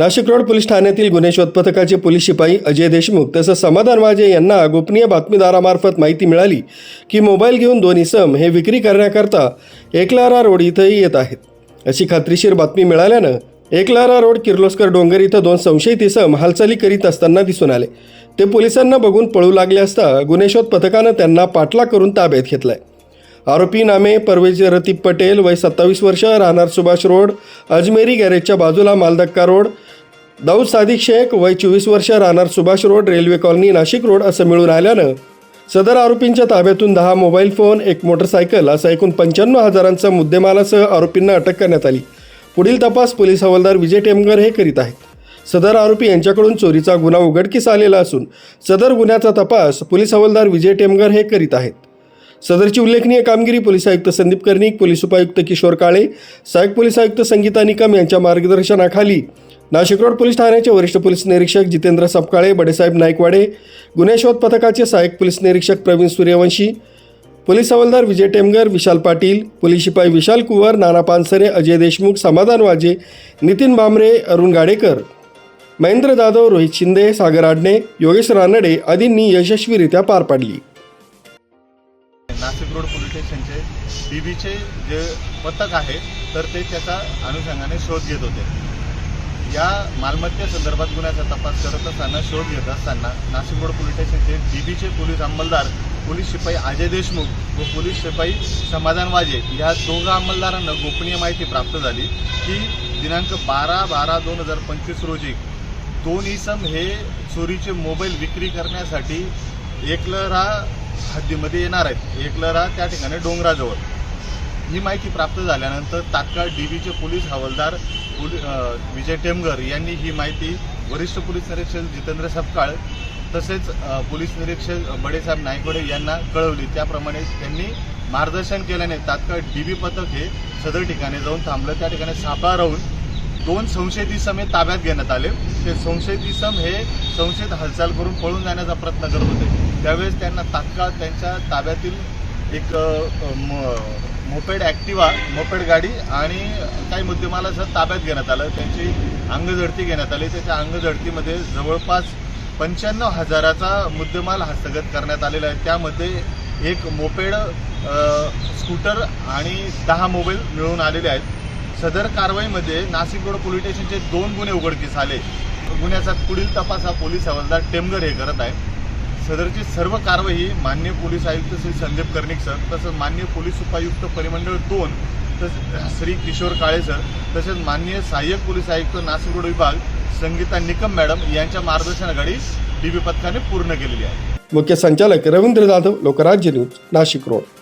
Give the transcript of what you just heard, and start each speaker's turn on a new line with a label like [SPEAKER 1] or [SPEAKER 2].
[SPEAKER 1] Nashik road police ठाण्यातील गुन्हे शोध पथकाचे पोलीस शिपाई अजय देशमुख तसंच समाधान वाजे यांना गोपनीय बातमीदारामार्फत माहिती मिळाली की मोबाईल घेऊन दोन इसम हे विक्री करण्याकरता एकलारा रोड इथंही येत आहेत. अशी खात्रीशीर बातमी मिळाल्यानं एकलारा रोड किर्लोस्कर डोंगर इथं दोन संशयित इसम हालचाली करीत असताना दिसून आले. ते पोलिसांना बघून पळू लागले असता गुन्हे शोध पथकानं त्यांना पाठलाग करून ताब्यात घेतलाय. आरोपी नामे परवेज रतीब पटेल वय सत्तावीस वर्ष राहणार सुभाष रोड अजमेरी गॅरेजच्या बाजूला मालदक्का रोड दाऊद सादिक शेख वय चोवीस वर्ष राहणार Subhash road railway colony Nashik road असं मिळून आल्यानं सदर आरोपींच्या ताब्यातून दहा मोबाईल फोन एक मोटरसायकल असा एकूण पंच्याण्णव हजारांचा मुद्देमालासह आरोपींना अटक करण्यात आली. पुढील तपास पोलीस हवालदार विजय टेमगर हे करीत आहेत. सदर आरोपी यांच्याकडून चोरीचा गुन्हा उघडकीस आलेला असून सदर गुन्ह्याचा तपास पोलीस हवालदार विजय टेमगर हे करीत आहेत. सदरची उल्लेखनीय कामगिरी पोलीस आयुक्त संदीप कर्णिक पोलीस उपायुक्त किशोर काळे सहाय्यक पोलीस आयुक्त संगीता निकम यांच्या मार्गदर्शनाखाली नाशिक रोड पोलीस ठाण्याचे वरिष्ठ पोलीस निरीक्षक जितेंद्र सपकाळे बडेसाहेब नाईकवाडे गुन्हे शोध पथकाचे सहाय्यक पोलीस निरीक्षक प्रवीण सूर्यवंशी पोलीस हवालदार विजय टेमगर विशाल पाटील पोलीस शिपाई विशाल कुवर नाना पानसरे अजय देशमुख समाधान वाजे नितीन भामरे अरुण गाडेकर महेंद्र जाधव रोहित शिंदे सागर आडणे योगेश रानडे आदींनी यशस्वीरित्या पार पाडली.
[SPEAKER 2] नाशिक रोड पोलीस स्टेशनचे बीबीचे जे पथक आहे तर ते त्याचा अनुषंगाने शोध घेत होते. या मालमत्ते संदर्भात गुन्ह्याचा तपास करत असताना शोध घेत असताना नाशिक रोड पोलीस स्टेशनचे डीबीचे पोलीस अंमलदार पोलीस शिपाई अजय देशमुख व पोलीस शिपाई समाधान वाजे या दोघा अंमलदारांना गोपनीय माहिती प्राप्त झाली की दिनांक बारा बारा दोन हजार पंचवीस रोजी दोन इसम हे चोरीचे मोबाईल विक्री करण्यासाठी एकलरा हद्दीमध्ये येणार आहेत. एकलरा त्या ठिकाणी डोंगराजवळ. ही माहिती प्राप्त झाल्यानंतर तात्काळ डीबीचे पोलीस हवालदार विजय टेमगर यांनी ही माहिती वरिष्ठ पोलीस निरीक्षक जितेंद्र सपकाळ तसेच पोलीस निरीक्षक बडेसाहेब नायकवडे यांना कळवली. त्याप्रमाणे त्यांनी मार्गदर्शन केल्याने तात्काळ डीबी पथक हे सदर ठिकाणी जाऊन थांबलं. त्या ठिकाणी सापळा राहून दोन संशयित इसम हे ताब्यात घेण्यात आले. ते संशयित इसम हे संशयित हालचाल करून पळून जाण्याचा प्रयत्न करत होते. त्यावेळेस त्यांना तात्काळ त्यांच्या ताब्यातील एक म- मोपेड ॲक्टिवा मोपेड गाडी आणि काही मुद्देमालासह ताब्यात घेण्यात आलं. त्यांची अंगझडती घेण्यात आली. त्याच्या अंगझडतीमध्ये जवळपास पंच्याण्णव हजाराचा मुद्देमाल हस्तगत करण्यात आलेला आहे. त्यामध्ये एक मोपेड स्कूटर आणि दहा मोबाईल मिळून आलेले आहेत. सदर कारवाईमध्ये नाशिक रोड पोलीस स्टेशनचे दोन गुन्हे उघडकीस आले. गुन्ह्याचा पुढील तपास हा पोलीस हवालदार टेमगर हे करत आहे सदरची सर्व कारवाई मान्य पोलीस आयुक्त श्री संदीप कर्णिक सर तसंच मान्य पोलीस उपायुक्त परिमंडळ दोन तसेच श्री किशोर काळे सर तसेच मान्य सहाय्यक पोलीस आयुक्त नाशिक रोड विभाग संगीता निकम मॅडम यांच्या मार्गदर्शनाखाली डीबी पथकाने पूर्ण केलेली आहे.
[SPEAKER 1] मुख्य संचालक रवींद्र जाधव लोकराज्य न्यूज नाशिक रोड.